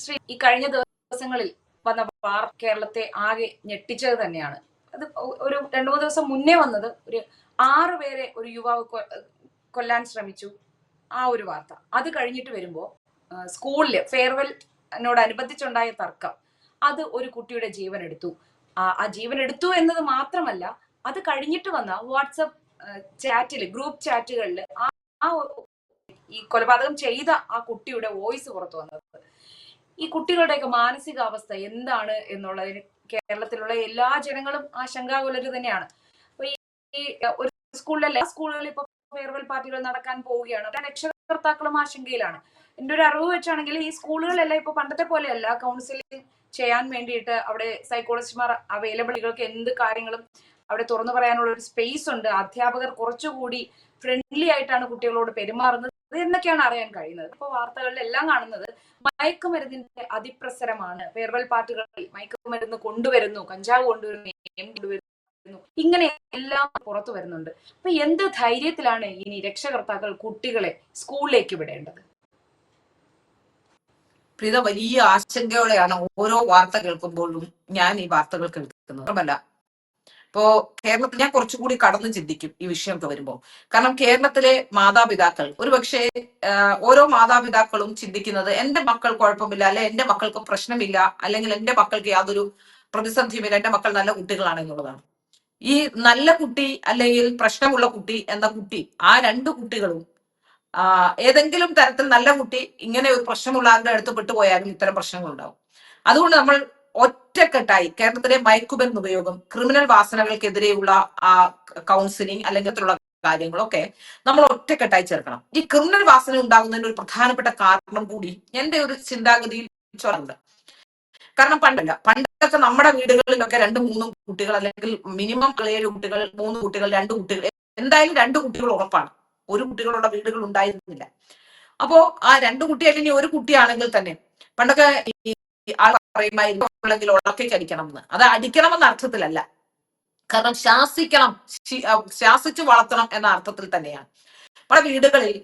ശ്രീ ഈ കഴിഞ്ഞ ദിവസങ്ങളിൽ വന്ന വാർ കേരളത്തെ ആകെ ഞെട്ടിച്ചത് തന്നെയാണ്. അത് ഒരു രണ്ടു മൂന്ന് ദിവസം മുന്നേ വന്നത് ഒരു ആറ് പേരെ ഒരു യുവാവ് കൊല്ലാൻ ശ്രമിച്ചു. ആ ഒരു വാർത്ത. അത് കഴിഞ്ഞിട്ട് വരുമ്പോൾ സ്കൂളിൽ ഫെയർവെല്ലിനോടനുബന്ധിച്ചുണ്ടായ തർക്കം. അത് ഒരു കുട്ടിയുടെ ജീവൻ എടുത്തു ആ ജീവൻ എടുത്തു എന്നത് മാത്രമല്ല അത് കഴിഞ്ഞിട്ട് വന്ന വാട്സപ്പ് ചാറ്റിൽ ഗ്രൂപ്പ് ചാറ്റുകളിൽ ആ ഈ കൊലപാതകം ചെയ്ത ആ കുട്ടിയുടെ വോയിസ് പുറത്തു വന്നത്. ഈ കുട്ടികളുടെയൊക്കെ മാനസികാവസ്ഥ എന്താണ് എന്നുള്ളതിന് കേരളത്തിലുള്ള എല്ലാ ജനങ്ങളും ആശങ്കാകുലര് തന്നെയാണ്. അപ്പൊ ഈ ഒരു സ്കൂളിലെ എല്ലാ സ്കൂളുകളിൽ ഇപ്പൊ ഫെയർവെൽ പാർട്ടികൾ നടക്കാൻ പോവുകയാണ്. രക്ഷകർത്താക്കളും ആശങ്കയിലാണ്. എന്റെ ഒരു അറിവ് വെച്ചാണെങ്കിൽ ഈ സ്കൂളുകളെല്ലാം ഇപ്പൊ പണ്ടത്തെ പോലെയല്ല. കൗൺസിലിംഗ് ചെയ്യാൻ വേണ്ടിയിട്ട് അവിടെ സൈക്കോളജിസ്റ്റ്മാർ അവൈലബിളുകൾക്ക് എന്ത് കാര്യങ്ങളും അവിടെ തുറന്നു പറയാനുള്ള ഒരു സ്പേസ് ഉണ്ട്. അധ്യാപകർ കുറച്ചുകൂടി ഫ്രണ്ട്ലി ആയിട്ടാണ് കുട്ടികളോട് പെരുമാറുന്നത് എന്നൊക്കെയാണ് അറിയാൻ കഴിയുന്നത്. ഇപ്പൊ വാർത്തകളിലെല്ലാം കാണുന്നത് മയക്കുമരുന്നിന്റെ അതിപ്രസരമാണ്. ഫെയർവെൽ പാർട്ടികളിൽ മയക്കുമരുന്ന് കൊണ്ടുവരുന്നു കഞ്ചാവ് കൊണ്ടുവരുന്നു കൊണ്ടുവരുന്നു. ഇങ്ങനെ എല്ലാം പുറത്തു വരുന്നുണ്ട്. അപ്പൊ എന്ത് ധൈര്യത്തിലാണ് ഇനി രക്ഷകർത്താക്കൾ കുട്ടികളെ സ്കൂളിലേക്ക് വിടേണ്ടത്? പ്രീത വലിയ ആശങ്കയോടെയാണ് ഓരോ വാർത്ത കേൾക്കുമ്പോഴും ഞാൻ ഈ വാർത്തകൾ കേൾക്കുന്നത്. മാത്രമല്ല ഇപ്പോ കേരളത്തിൽ ഞാൻ കുറച്ചുകൂടി കടന്നു ചിന്തിക്കും ഈ വിഷയമൊക്കെ വരുമ്പോൾ കാരണം കേരളത്തിലെ മാതാപിതാക്കൾ ഒരുപക്ഷെ ഓരോ മാതാപിതാക്കളും ചിന്തിക്കുന്നത് എന്റെ മക്കൾ കുഴപ്പമില്ല അല്ലെ എന്റെ മക്കൾക്ക് പ്രശ്നമില്ല അല്ലെങ്കിൽ എന്റെ മക്കൾക്ക് യാതൊരു പ്രതിസന്ധിയുമില്ല എന്റെ മക്കൾ നല്ല കുട്ടികളാണ് എന്നുള്ളതാണ്. ഈ നല്ല കുട്ടി അല്ലെങ്കിൽ പ്രശ്നമുള്ള കുട്ടി എന്ന കുട്ടി ആ രണ്ട് കുട്ടികളും ഏതെങ്കിലും തരത്തിൽ നല്ല കുട്ടി ഇങ്ങനെ ഒരു പ്രശ്നമുള്ള ആളുടെ അടുത്ത് പെട്ടുപോയാലും ഇത്തരം പ്രശ്നങ്ങൾ ഉണ്ടാവും അതുകൊണ്ട് നമ്മൾ ഒറ്റക്കെട്ടായി കേരളത്തിലെ മയക്കുമരുന്ന് ഉപയോഗം ക്രിമിനൽ വാസനകൾക്കെതിരെയുള്ള ആ കൗൺസിലിംഗ് അല്ലെങ്കിൽ മറ്റുള്ള കാര്യങ്ങളൊക്കെ നമ്മൾ ഒറ്റക്കെട്ടായി ചേർക്കണം. ഈ ക്രിമിനൽ വാസന ഉണ്ടാകുന്നതിന് ഒരു പ്രധാനപ്പെട്ട കാരണം കൂടി എന്റെ ഒരു ചിന്താഗതിയിൽ ചോറുണ്ട് കാരണം പണ്ടല്ല പണ്ടൊക്കെ നമ്മുടെ വീടുകളിലൊക്കെ രണ്ട് മൂന്നും കുട്ടികൾ അല്ലെങ്കിൽ മിനിമം ഏഴ് കുട്ടികൾ മൂന്ന് കുട്ടികൾ രണ്ട് കുട്ടികൾ എന്തായാലും രണ്ട് കുട്ടികൾ ഉറപ്പാണ്. ഒരു കുട്ടികളുള്ള വീടുകൾ ഉണ്ടായിരുന്നില്ല. അപ്പോ ആ രണ്ട് കുട്ടി അല്ലെങ്കിൽ ഒരു കുട്ടിയാണെങ്കിൽ തന്നെ പണ്ടൊക്കെ ആൾ പറയുമായിരുന്നു അല്ലെങ്കിൽ ഉളക്കേക്ക് അടിക്കണം എന്ന് അത് അടിക്കണം എന്ന അർത്ഥത്തിലല്ല. കാരണം ശാസിക്കണം ശാസിച്ചു വളർത്തണം എന്ന അർത്ഥത്തിൽ തന്നെയാണ്. നമ്മുടെ വീടുകളിൽ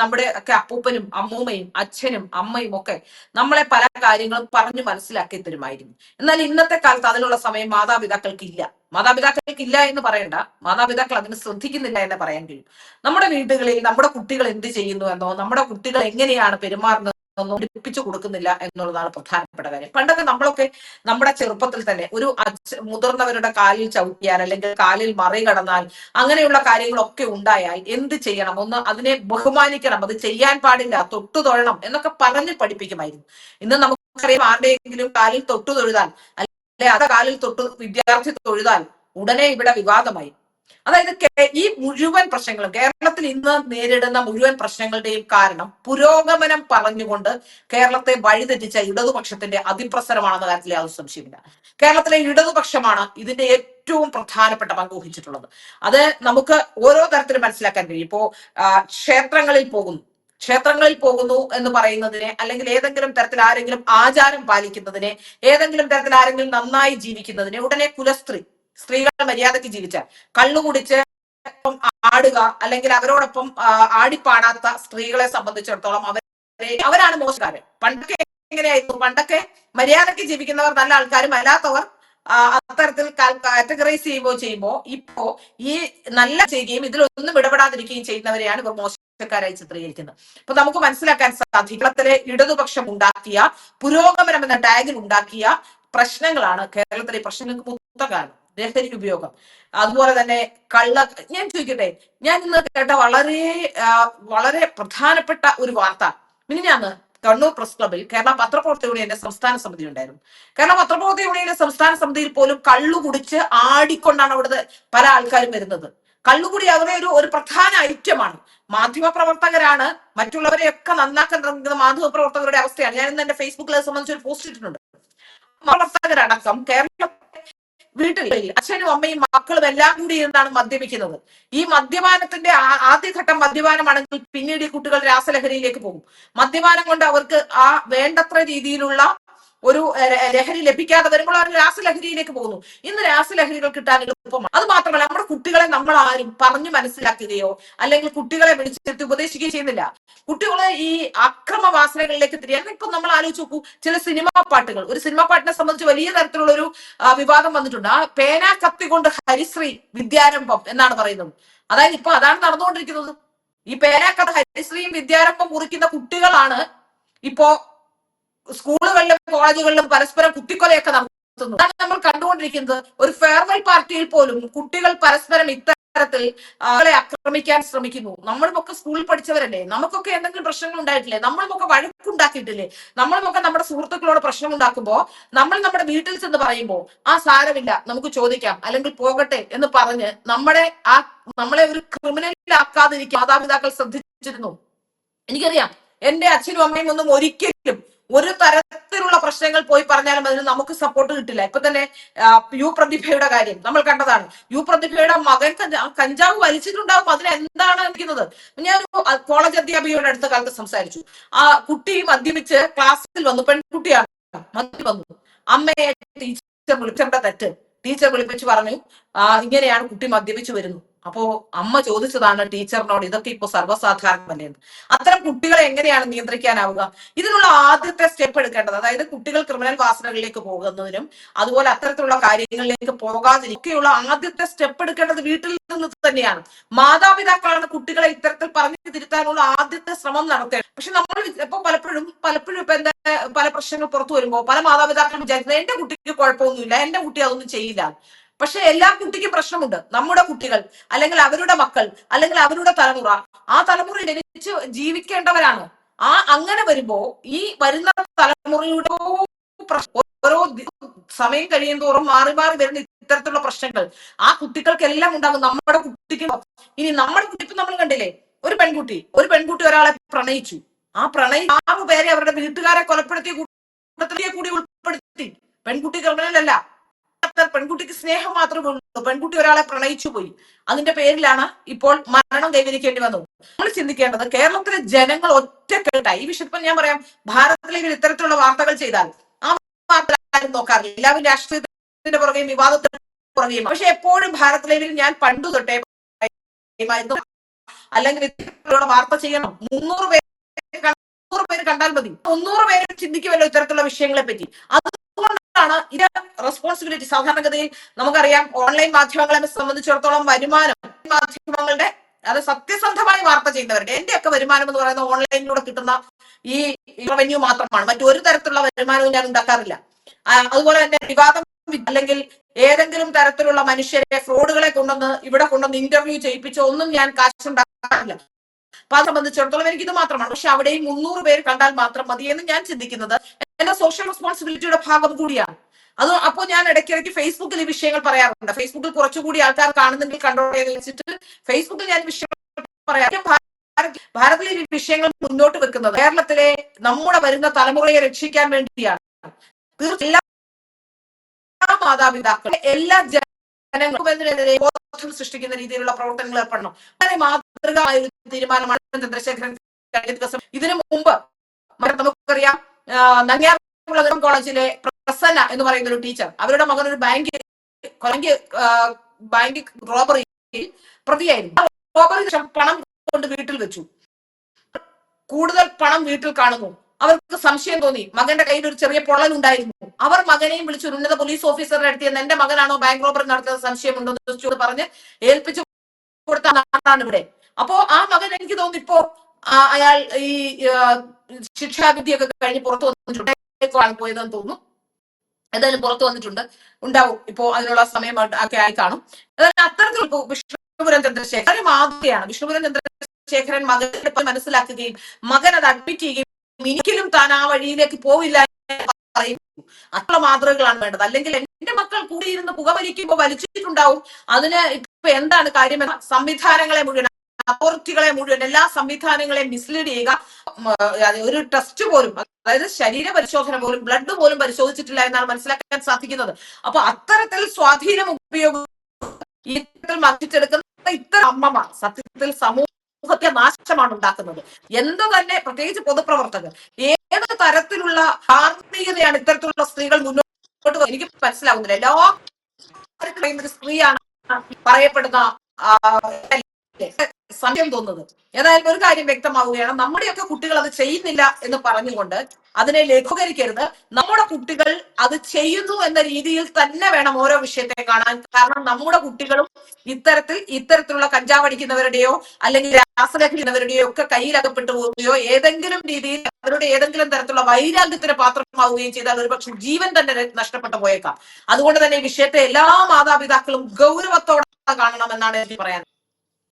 നമ്മുടെ ഒക്കെ അപ്പൂപ്പനും അമ്മൂമ്മയും അച്ഛനും അമ്മയും ഒക്കെ നമ്മളെ പല കാര്യങ്ങളും പറഞ്ഞു മനസ്സിലാക്കി തരുമായിരുന്നു. എന്നാൽ ഇന്നത്തെ കാലത്ത് അതിനുള്ള സമയം മാതാപിതാക്കൾക്ക് ഇല്ല മാതാപിതാക്കൾക്ക് ഇല്ല എന്ന് പറയണ്ട. മാതാപിതാക്കൾ അതിന് ശ്രദ്ധിക്കുന്നില്ല എന്ന് പറയാൻ കഴിയും. നമ്മുടെ വീടുകളിൽ നമ്മുടെ കുട്ടികൾ എന്ത് ചെയ്യുന്നു എന്നോ നമ്മുടെ കുട്ടികൾ എങ്ങനെയാണ് പെരുമാറുന്നത് ഒന്നും പഠിപ്പിച്ചു കൊടുക്കുന്നില്ല എന്നുള്ളതാണ് പ്രധാനപ്പെട്ട കാര്യം. പണ്ടൊക്കെ നമ്മളൊക്കെ നമ്മുടെ ചെറുപ്പത്തിൽ തന്നെ ഒരു മുതിർന്നവരുടെ കാലിൽ ചവിട്ടിയാൽ അല്ലെങ്കിൽ കാലിൽ മറികടന്നാൽ അങ്ങനെയുള്ള കാര്യങ്ങളൊക്കെ ഉണ്ടായാൽ എന്ത് ചെയ്യണം? ഒന്ന് അതിനെ ബഹുമാനിക്കണം. അത് ചെയ്യാൻ പാടില്ല. തൊട്ടു തൊഴണം എന്നൊക്കെ പറഞ്ഞ് പഠിപ്പിക്കുമായിരുന്നു. ഇന്ന് നമുക്കറിയാം ആരുടെയെങ്കിലും കാലിൽ തൊട്ടു തൊഴുതാൽ അല്ലെ അത കാലിൽ തൊട്ടു വിദ്യാർത്ഥി തൊഴുതാൽ ഉടനെ ഇവിടെ വിവാദമായി. അതായത് ഈ മുഴുവൻ പ്രശ്നങ്ങളും കേരളത്തിൽ ഇന്ന് നേരിടുന്ന മുഴുവൻ പ്രശ്നങ്ങളുടെയും കാരണം പുരോഗമനം പറഞ്ഞുകൊണ്ട് കേരളത്തെ വഴിതെറ്റിച്ച ഇടതുപക്ഷത്തിന്റെ അതിപ്രസരമാണെന്ന കാര്യത്തിൽ യാതൊരു സംശയമില്ല കേരളത്തിലെ ഇടതുപക്ഷമാണ് ഇതിന്റെ ഏറ്റവും പ്രധാനപ്പെട്ട പങ്ക് വഹിച്ചിട്ടുള്ളത്. അത് നമുക്ക് ഓരോ തരത്തിലും മനസ്സിലാക്കാൻ കഴിയും. ഇപ്പോ ക്ഷേത്രങ്ങളിൽ പോകുന്നു. ക്ഷേത്രങ്ങളിൽ പോകുന്നു എന്ന് പറയുന്നതിനെ അല്ലെങ്കിൽ ഏതെങ്കിലും തരത്തിൽ ആരെങ്കിലും ആചാരം പാലിക്കുന്നതിനെ ഏതെങ്കിലും തരത്തിൽ ആരെങ്കിലും നന്നായി ജീവിക്കുന്നതിനെ ഉടനെ കുലസ്ത്രീ സ്ത്രീകൾ മര്യാദയ്ക്ക് ജീവിച്ചാൽ. കള്ളു കുടിച്ച് ആടുക അല്ലെങ്കിൽ അവരോടൊപ്പം ആടിപ്പാടാത്ത സ്ത്രീകളെ സംബന്ധിച്ചിടത്തോളം അവരെ അവരാണ് മോശക്കാരൻ പണ്ടൊക്കെ എങ്ങനെയായിരുന്നു? പണ്ടൊക്കെ മര്യാദയ്ക്ക് ജീവിക്കുന്നവർ നല്ല ആൾക്കാരും അല്ലാത്തവർ അത്തരത്തിൽ കാറ്റഗറൈസ് ചെയ്യുമ്പോൾ ചെയ്യുമ്പോൾ ഇപ്പോ ഈ നല്ല ചെയ്യുകയും ഇതിലൊന്നും ഇടപെടാതിരിക്കുകയും ചെയ്യുന്നവരെയാണ് ഇവർ മോശക്കാരായി ചിത്രീകരിക്കുന്നത്. അപ്പൊ നമുക്ക് മനസ്സിലാക്കാൻ സാധിക്കും. ഇടതുപക്ഷം ഉണ്ടാക്കിയ പുരോഗമനം എന്ന ടാഗിൽ ഉണ്ടാക്കിയ പ്രശ്നങ്ങളാണ് കേരളത്തിലെ പ്രശ്നങ്ങൾക്ക് മൊത്തം ലഹരി ഉപയോഗം. അതുപോലെ തന്നെ കള്ള ഞാൻ ചോദിക്കട്ടെ ഞാൻ ഇന്ന് കേട്ട വളരെ വളരെ പ്രധാനപ്പെട്ട ഒരു വാർത്ത. മിനിഞ്ഞാന്ന് കണ്ണൂർ പ്രസ് ക്ലബിൽ കേരള പത്രപ്രവർത്തക യൂണിയന്റെ സംസ്ഥാന സമിതി ഉണ്ടായിരുന്നു. കേരള പത്രപ്രവർത്തക യൂണിയന്റെ സംസ്ഥാന സമിതിയിൽ പോലും കള്ളു കുടിച്ച് ആടിക്കൊണ്ടാണ് അവിടുത്തെ പല ആൾക്കാരും വരുന്നത്. കള്ളുകൂടി അവരെ ഒരു ഒരു പ്രധാന ഐറ്റമാണ്. മാധ്യമ പ്രവർത്തകരാണ് മറ്റുള്ളവരെയൊക്കെ നന്നാക്കാൻ ശ്രമിക്കുന്ന മാധ്യമ പ്രവർത്തകരുടെ അവസ്ഥയാണ്. ഞാൻ ഇന്ന് എന്റെ ഫേസ്ബുക്കിൽ സംബന്ധിച്ച് ഒരു പോസ്റ്റ് ഇട്ടിട്ടുണ്ട്. പ്രവർത്തകരടക്കം കേരള വീട്ടിൽ അച്ഛനും അമ്മയും മക്കളും എല്ലാം കൂടി ഇരുന്നാണ് മദ്യപിക്കുന്നത്. ഈ മദ്യപാനത്തിന്റെ ആദ്യഘട്ടം മദ്യപാനമാണെങ്കിൽ പിന്നീട് ഈ കുട്ടികൾ രാസലഹരിയിലേക്ക് പോകും. മദ്യപാനം കൊണ്ട് അവർക്ക് ആ വേണ്ടത്ര രീതിയിലുള്ള ഒരു ലഹരി ലഭിക്കാതെ വരുമ്പോൾ അവർ രാസലഹരിയിലേക്ക് പോകുന്നു. ഇന്ന് രാസലഹരികൾ കിട്ടാൻ എളുപ്പമാണ്. അത് മാത്രമല്ല നമ്മുടെ കുട്ടികളെ നമ്മൾ ആരും പറഞ്ഞു മനസ്സിലാക്കുകയോ അല്ലെങ്കിൽ കുട്ടികളെ വിളിച്ചിരുത്തി ഉപദേശിക്കുകയോ ചെയ്യുന്നില്ല. കുട്ടികളെ ഈ അക്രമ വാസനകളിലേക്ക് തിരിയാൻ ഇപ്പൊ നമ്മൾ ആലോചിച്ച് നോക്കൂ ചില സിനിമാ പാട്ടുകൾ. ഒരു സിനിമാ പാട്ടിനെ സംബന്ധിച്ച് വലിയ തരത്തിലുള്ള ഒരു വിവാദം വന്നിട്ടുണ്ട്. ആ പേന കത്തി കൊണ്ട് ഹരിശ്രീ വിദ്യാരംഭം എന്നാണ് പറയുന്നത്. അതായത് ഇപ്പൊ അതാണ് നടന്നുകൊണ്ടിരിക്കുന്നത്. ഈ പേന ഹരിശ്രീയും വിദ്യാരംഭം കുറിക്കുന്ന കുട്ടികളാണ് ഇപ്പോ സ്കൂളുകളിലും കോളേജുകളിലും പരസ്പരം കുത്തിക്കൊലയൊക്കെ നടത്തുന്നു. അതാണ് നമ്മൾ കണ്ടുകൊണ്ടിരിക്കുന്നത്. ഒരു ഫെയർവെൽ പാർട്ടിയിൽ പോലും കുട്ടികൾ പരസ്പരം ഇത്തരത്തിൽ ആളെ ആക്രമിക്കാൻ ശ്രമിക്കുന്നു. നമ്മളുമൊക്കെ സ്കൂളിൽ പഠിച്ചവരല്ലേ? നമുക്കൊക്കെ എന്തെങ്കിലും പ്രശ്നങ്ങൾ ഉണ്ടായിട്ടില്ലേ? നമ്മളുമൊക്കെ വഴക്കുണ്ടാക്കിയിട്ടില്ലേ? നമ്മളുമൊക്കെ നമ്മുടെ സുഹൃത്തുക്കളോട് പ്രശ്നം ഉണ്ടാക്കുമ്പോൾ നമ്മൾ നമ്മുടെ വീട്ടിൽ ചെന്ന് പറയുമ്പോൾ ആ സാരമില്ല നമുക്ക് ചോദിക്കാം. അല്ലെങ്കിൽ പോകട്ടെ എന്ന് പറഞ്ഞ് നമ്മുടെ ആ നമ്മളെ ഒരു ക്രിമിനലിലാക്കാതിരിക്കും മാതാപിതാക്കൾ ശ്രദ്ധിച്ചിരുന്നു. എനിക്കറിയാം. എന്റെ അച്ഛനും അമ്മയും ഒന്നും ഒരിക്കലും ഒരു തരത്തിലുള്ള പ്രശ്നങ്ങൾ പോയി പറഞ്ഞാലും അതിന് നമുക്ക് സപ്പോർട്ട് കിട്ടില്ല. ഇപ്പൊ തന്നെ യു പ്രതിഭയുടെ കാര്യം നമ്മൾ കണ്ടതാണ്. യു പ്രതിഭയുടെ മകൻ കഞ്ചാ- കഞ്ചാവ് വലിച്ചിട്ടുണ്ടാവും. അതിന് എന്താണ് നിൽക്കുന്നത് ഞാൻ കോളേജ് അധ്യാപികയുടെ അടുത്ത കാലത്ത് സംസാരിച്ചു. ആ കുട്ടി മദ്യപിച്ച് ക്ലാസ്സിൽ വന്നു. പെൺകുട്ടിയാണ്. മദ്യം വന്നു. അമ്മയെ ടീച്ചർ വിളിച്ചേണ്ട തെറ്റ്. ടീച്ചർ വിളിപ്പിച്ച് പറഞ്ഞു ഇങ്ങനെയാണ് കുട്ടി മദ്യപിച്ച് വരുന്നു അപ്പോ അമ്മ ചോദിച്ചതാണ് ടീച്ചറിനോട് ഇതൊക്കെ ഇപ്പൊ സർവസാധാരണമല്ലേ? അത്തരം കുട്ടികളെ എങ്ങനെയാണ് നിയന്ത്രിക്കാനാവുക? ഇതിനുള്ള ആദ്യത്തെ സ്റ്റെപ്പ് എടുക്കേണ്ടത് അതായത് കുട്ടികൾ ക്രിമിനൽ വാസനകളിലേക്ക് പോകുന്നതിനും അതുപോലെ അത്തരത്തിലുള്ള കാര്യങ്ങളിലേക്ക് പോകാതിരിക്കെയുള്ള ആദ്യത്തെ സ്റ്റെപ്പ് എടുക്കേണ്ടത് വീട്ടിൽ നിന്ന് തന്നെയാണ്. മാതാപിതാക്കളാണ് കുട്ടികളെ ഇത്തരത്തിൽ പറഞ്ഞു തിരുത്താനുള്ള ആദ്യത്തെ ശ്രമം നടത്തേണ്ടത്. പക്ഷെ നമ്മൾ ഇപ്പൊ പലപ്പോഴും പലപ്പോഴും ഇപ്പൊ എന്താ പല പ്രശ്നങ്ങൾ പുറത്തു വരുമ്പോൾ പല മാതാപിതാക്കളും വിചാരിക്കുന്നത് എന്റെ കുട്ടിക്ക് കുഴപ്പമൊന്നുമില്ല എന്റെ കുട്ടി അതൊന്നും ചെയ്യില്ല. പക്ഷെ എല്ലാ കുട്ടിക്കും പ്രശ്നമുണ്ട്. നമ്മുടെ കുട്ടികൾ അല്ലെങ്കിൽ അവരുടെ മക്കൾ അല്ലെങ്കിൽ അവരുടെ തലമുറ. ആ തലമുറ ജനിച്ച് ജീവിക്കേണ്ടവരാണ്. ആ അങ്ങനെ വരുമ്പോ ഈ വരുന്ന തലമുറയുടെ ഓരോ സമയം കഴിയും തോറും മാറി മാറി വരുന്ന ഇത്തരത്തിലുള്ള പ്രശ്നങ്ങൾ ആ കുട്ടികൾക്കെല്ലാം ഉണ്ടാകും. നമ്മുടെ കുട്ടിക്ക് ഇനി നമ്മുടെ കുട്ടി ഇപ്പൊ നമ്മൾ കണ്ടില്ലേ ഒരു പെൺകുട്ടി ഒരു പെൺകുട്ടി ഒരാളെ പ്രണയിച്ചു. ആ പ്രണയി ആറു പേരെ അവരുടെ വീട്ടുകാരെ കൊലപ്പെടുത്തിയ കൂട്ടത്തിലെ കൂടി ഉൾപ്പെടുത്തി. പെൺകുട്ടി ക്രിമിനലല്ല. അത്ര പെൺകുട്ടിക്ക് സ്നേഹം മാത്രമേ ഉള്ളൂ. പെൺകുട്ടി ഒരാളെ പ്രണയിച്ചു പോയി. അതിന്റെ പേരിലാണ് ഇപ്പോൾ മരണം കൈവരിക്കേണ്ടി വന്നത്. നമ്മൾ ചിന്തിക്കേണ്ടത് കേരളത്തിലെ ജനങ്ങൾ ഒറ്റക്കെട്ടായി. ഈ വിഷയത്തിൽ ഞാൻ പറയാം ഭാരതത്തിലേക്ക് ഇത്തരത്തിലുള്ള വാർത്തകൾ ചെയ്താൽ ആ വാർത്ത ആരും നോക്കാറില്ല. എല്ലാവരും രാഷ്ട്രീയത്തിന്റെ പുറകെയും വിവാദത്തിന്റെ പുറകെയും പക്ഷെ എപ്പോഴും ഭാരതത്തിലേക്ക് ഞാൻ പണ്ടു തൊട്ടേ അല്ലെങ്കിൽ ഇത്തരത്തിലുള്ള വാർത്ത ചെയ്യണം. മുന്നൂറ് പേര് മുന്നൂറ് പേര് കണ്ടാൽ മതി. മുന്നൂറ് പേര് ചിന്തിക്കുമല്ലോ ഇത്തരത്തിലുള്ള വിഷയങ്ങളെ പറ്റി. അതുകൊണ്ടാണ് ഇത് റെസ്പോൺസിബിലിറ്റി സാധാരണഗതിയിൽ നമുക്കറിയാം ഓൺലൈൻ മാധ്യമങ്ങളെ സംബന്ധിച്ചിടത്തോളം വരുമാനം മാധ്യമങ്ങളുടെ അത് സത്യസന്ധമായി വാർത്ത ചെയ്യുന്നവരുടെ എന്റെയൊക്കെ വരുമാനം എന്ന് പറയുന്നത് ഓൺലൈനിലൂടെ കിട്ടുന്ന ഈ റവന്യൂ മാത്രമാണ്. മറ്റൊരു തരത്തിലുള്ള വരുമാനവും ഞാൻ ഉണ്ടാക്കാറില്ല. അതുപോലെ തന്നെ വിവാദം അല്ലെങ്കിൽ ഏതെങ്കിലും തരത്തിലുള്ള മനുഷ്യരെ ഫ്രോഡുകളെ കൊണ്ടുവന്ന് ഇവിടെ കൊണ്ടുവന്ന് ഇന്റർവ്യൂ ചെയ്യിപ്പിച്ചോ ഒന്നും ഞാൻ കാശുണ്ടാക്കാറില്ല. അപ്പൊ അത് സംബന്ധിച്ചിടത്തോളം എനിക്ക് ഇത് മാത്രമാണ്. പക്ഷെ അവിടെയും മുന്നൂറ് പേര് കണ്ടാൽ മാത്രം മതി എന്ന് ഞാൻ ചിന്തിക്കുന്നത് എന്റെ സോഷ്യൽ റെസ്പോൺസിബിലിറ്റിയുടെ ഭാഗം കൂടിയാണ്. അത് അപ്പോൾ ഞാൻ ഇടയ്ക്കിടയ്ക്ക് ഫേസ്ബുക്കിൽ ഈ വിഷയങ്ങൾ പറയാറുണ്ട്. ഫേസ്ബുക്കിൽ കുറച്ചുകൂടി ആൾക്കാർ കാണുന്നെങ്കിൽ കണ്ടോളെ എന്ന് വെച്ചിട്ട് ഫേസ്ബുക്കിൽ ഞാൻ വിഷയങ്ങൾ പറയാം ഭാരത് ഭാരതത്തിലെ ഈ വിഷയങ്ങൾ മുന്നോട്ട് വെക്കുന്നത് കേരളത്തിലെ നമ്മുടെ വരുന്ന തലമുറയെ രക്ഷിക്കാൻ വേണ്ടിയാണ്. തീർച്ചയായും എല്ലാ എല്ലാ ജനങ്ങൾക്കും സൃഷ്ടിക്കുന്ന രീതിയിലുള്ള പ്രവർത്തനങ്ങൾ ഏർപ്പെടണം. വളരെ മാതൃകമായ ഒരു തീരുമാനമാണ് ചന്ദ്രശേഖരൻ കഴിഞ്ഞ ദിവസം. ഇതിനു മുമ്പ് നമുക്കറിയാം നങ്ങ്യാർകുളം കോളേജിലെ പ്രസന്ന എന്ന് പറയുന്ന ഒരു ടീച്ചർ അവരുടെ മകൻ ഒരു ബാങ്ക് ബാങ്ക് ബാങ്ക് റോബറി പ്രതിയായിരുന്നു. റോബറി പണം കൊണ്ട് വീട്ടിൽ വെച്ചു. കൂടുതൽ പണം വീട്ടിൽ കാണുന്നു. അവർക്ക് സംശയം തോന്നി. മകന്റെ കയ്യിൽ ഒരു ചെറിയ പൊള്ളൽ ഉണ്ടായിരുന്നു. അവർ മകനെയും വിളിച്ചു ഉന്നത പോലീസ് ഓഫീസറുടെ അടുത്ത് എന്റെ മകനാണോ ബാങ്ക് റോബറി നടത്തിയത് സംശയമുണ്ടോ? എന്ന് പറഞ്ഞ് ഏൽപ്പിച്ചു കൊടുത്ത നാടാണ് ഇവിടെ. അപ്പോ ആ മകൻ എനിക്ക് തോന്നുന്നു ഇപ്പോ അയാൾ ഈ ശിക്ഷാവിധിയൊക്കെ കഴിഞ്ഞ് പുറത്തു വന്നിട്ടുണ്ട്. പോയതെന്ന് തോന്നുന്നു. എന്തായാലും പുറത്തു വന്നിട്ടുണ്ട്. ഉണ്ടാവും. ഇപ്പോ അതിനുള്ള സമയം ഒക്കെ ആയി കാണും. അതായത് അത്തരത്തിൽ വിഷ്ണുപുരം ചന്ദ്രശേഖരൻ മാതൃകയാണ്. വിഷ്ണുപുരം ചന്ദ്രശേഖരൻ മകനെ മനസ്സിലാക്കുകയും മകൻ അത് അഡ്മിറ്റ് ചെയ്യുകയും എനിക്കിലും താൻ ആ വഴിയിലേക്ക് പോവില്ല എന്ന് പറയും. അത്ര മാതൃകകളാണ് വേണ്ടത്. അല്ലെങ്കിൽ എന്റെ മക്കൾ കൂടിയിരുന്ന് പുകവലിക്കുമ്പോൾ വലിച്ചിട്ടുണ്ടാവും. അതിന് ഇപ്പൊ എന്താണ് കാര്യം സംവിധാനങ്ങളെ മുഴുവൻ അതോറിറ്റികളെ മുഴുവൻ എല്ലാ സംവിധാനങ്ങളെയും മിസ്ലീഡ് ചെയ്യുക. ഒരു ടെസ്റ്റ് പോലും അതായത് ശരീര പരിശോധന പോലും ബ്ലഡ് പോലും പരിശോധിച്ചിട്ടില്ല എന്നാണ് മനസ്സിലാക്കാൻ സാധിക്കുന്നത്. അപ്പൊ അത്തരത്തിൽ സ്വാധീനം ഉപയോഗിച്ച് ഇത്തരത്തിൽ ഇത്തരം അമ്മമാർ സത്യത്തിൽ സമൂഹത്തെ നാശമാണ് ഉണ്ടാക്കുന്നത്. എന്ത് തന്നെ പ്രത്യേകിച്ച് പൊതുപ്രവർത്തകർ ഏത് തരത്തിലുള്ള ധാർമ്മികതയാണ് ഇത്തരത്തിലുള്ള സ്ത്രീകൾ മുന്നോട്ട് എനിക്ക് മനസ്സിലാവുന്നില്ല. എല്ലാ സ്ത്രീയാണ് പറയപ്പെടുന്ന സംശയം തോന്നുന്നത്. ഏതായാലും ഒരു കാര്യം വ്യക്തമാവുകയാണ്. നമ്മുടെയൊക്കെ കുട്ടികൾ അത് ചെയ്യുന്നില്ല എന്ന് പറഞ്ഞുകൊണ്ട് അതിനെ ലഘൂകരിക്കരുത്. നമ്മുടെ കുട്ടികൾ അത് ചെയ്യുന്നു എന്ന രീതിയിൽ തന്നെ വേണം ഓരോ വിഷയത്തെ കാണാൻ. കാരണം നമ്മുടെ കുട്ടികളും ഇത്തരത്തിൽ ഇത്തരത്തിലുള്ള കഞ്ചാവ് അടിക്കുന്നവരുടെയോ അല്ലെങ്കിൽ രാസലഹിക്കുന്നവരുടെയോ ഒക്കെ കയ്യിലകപ്പെട്ടു പോവുകയോ ഏതെങ്കിലും രീതിയിൽ അവരുടെ ഏതെങ്കിലും തരത്തിലുള്ള വൈരാഗ്യത്തിന് പാത്രമാവുകയും ചെയ്താൽ ഒരുപക്ഷെ ജീവൻ തന്നെ നഷ്ടപ്പെട്ടു പോയേക്കാം. അതുകൊണ്ട് തന്നെ ഈ വിഷയത്തെ എല്ലാ മാതാപിതാക്കളും ഗൗരവത്തോടെ കാണണമെന്നാണ് എനിക്ക് പറയാൻ